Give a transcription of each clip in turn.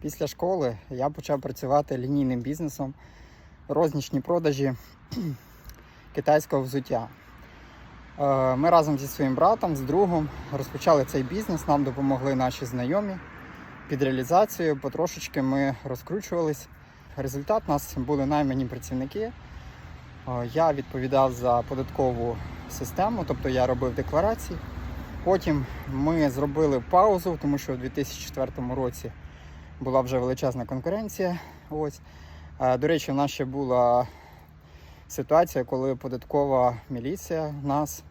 Після школи я почав працювати лінійним бізнесом, рознічні продажі китайського взуття. Е, Ми разом зі своїм братом, з другом розпочали цей бізнес, нам допомогли наші знайомі під реалізацією. Потрошечки ми розкручувались. Результат у нас були наймані працівники. Е, Я відповідав за податкову систему, тобто я робив декларації. Потім ми зробили паузу, тому що у 2004 році була вже величезна конкуренція. Ось. До речі, в нас ще була ситуація, коли податкова міліція нас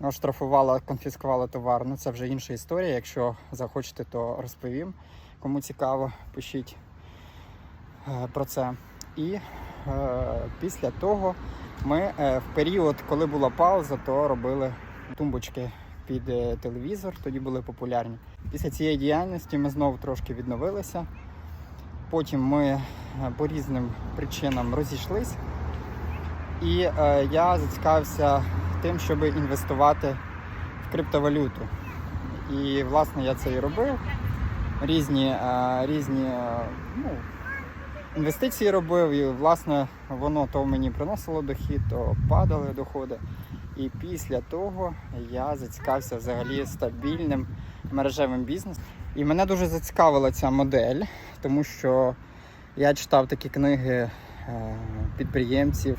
оштрафувала, конфіскувала товар. Ну це вже інша історія. Якщо захочете, то розповім. Кому цікаво, пишіть е, про це. І е, після того ми е, в період, коли була пауза, то робили тумбочки під е, телевізор, тоді були популярні. Після цієї діяльності ми знову трошки відновилися. Потім ми е, по різним причинам розійшлись. І е, я зацікавився тим, щоб інвестувати в криптовалюту. І власне я це і робив. Різні, е, різні е, ну, інвестиції робив, і власне воно то мені приносило дохід, то падали доходи. І після того я зацікавився взагалі стабільним мережевим бізнесом. І мене дуже зацікавила ця модель, тому що я читав такі книги е, підприємців,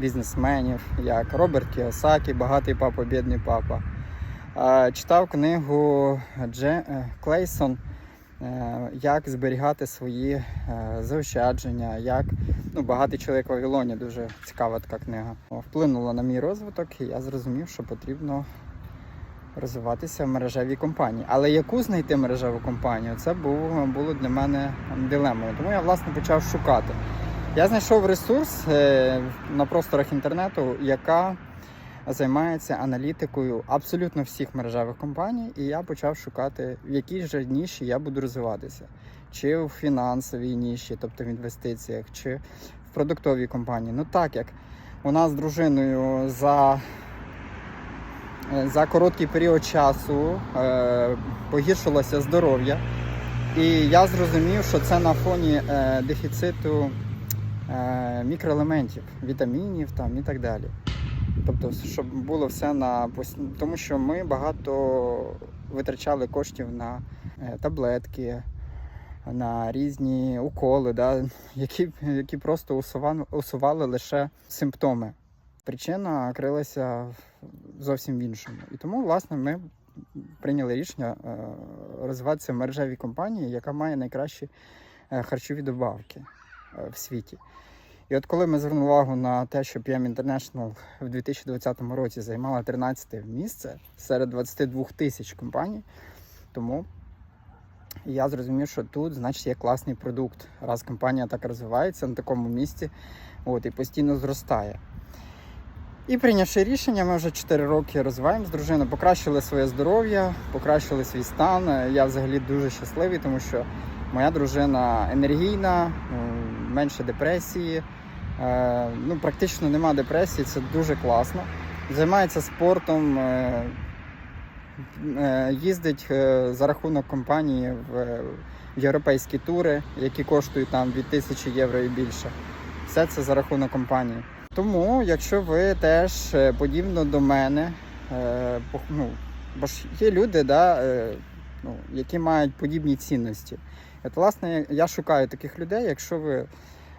бізнесменів, як Роберт Кіосакі, Багатий папа, бідний папа. Е, Читав книгу Дже е, Клейсон Як зберігати свої е, заощадження, як ну, багатий чоловік Вавилоні, дуже цікава така книга. Вплинула на мій розвиток, і я зрозумів, що потрібно розвиватися в мережевій компанії. Але яку знайти мережеву компанію, це було, було для мене дилемою. Тому я власне почав шукати. Я знайшов ресурс е, на просторах інтернету, яка займається аналітикою абсолютно всіх мережевих компаній, і я почав шукати, в якій же ніші я буду розвиватися. Чи в фінансовій ніші, тобто в інвестиціях, чи в продуктовій компанії. Ну так як у нас з дружиною за Е, за короткий період часу е, погіршилося здоров'я. І я зрозумів, що це на фоні е, дефіциту е, мікроелементів, вітамінів там, і так далі. Тобто, щоб було все на тому що ми багато витрачали коштів на е, таблетки, на різні уколи, да, які, які просто усували, усували лише симптоми. Причина крилася зовсім в іншому. І тому, власне, ми прийняли рішення е, розвиватися в мережевій компанії, яка має найкращі е, харчові добавки в світі. І от коли ми звернули увагу на те, що PM International в 2020 році займала 13 місце серед 22 тисяч компаній, тому я зрозумів, що тут, значить, є класний продукт, раз компанія так розвивається на такому місці от, і постійно зростає. І прийнявши рішення, ми вже 4 роки розвиваємо з дружиною, покращили своє здоров'я, покращили свій стан. Я взагалі дуже щасливий, тому що моя дружина енергійна, менше депресії. Е, Ну, практично нема депресії, це дуже класно. Займається спортом, е, е, їздить за рахунок компанії в європейські тури, які коштують там від 1000 євро і більше. Все це за рахунок компанії. Тому, якщо ви теж подібно до мене, ну, бо ж є люди, да, ну, які мають подібні цінності. От, власне, я шукаю таких людей. Якщо ви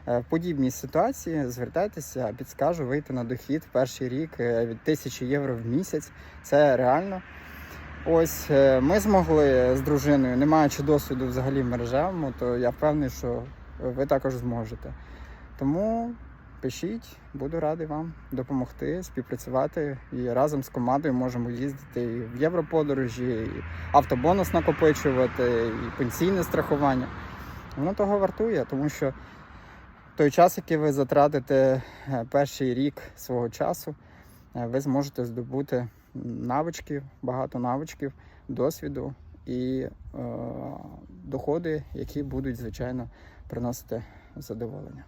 в подібній ситуації, звертайтеся, підскажу вийти на дохід перший рік е, від 1000 євро в місяць. Це реально. Ось е, ми змогли з дружиною, не маючи досвіду взагалі в мережевому, то я впевнений, що ви також зможете. Тому пишіть, буду радий вам допомогти, співпрацювати і разом з командою можемо їздити і в європодорожі, і автобонус накопичувати, і пенсійне страхування. Воно того вартує, тому що той час, який ви затратите е, перший рік свого часу, е, ви зможете здобути навички, багато навичків, досвіду і е, доходи, які будуть, звичайно, приносити задоволення.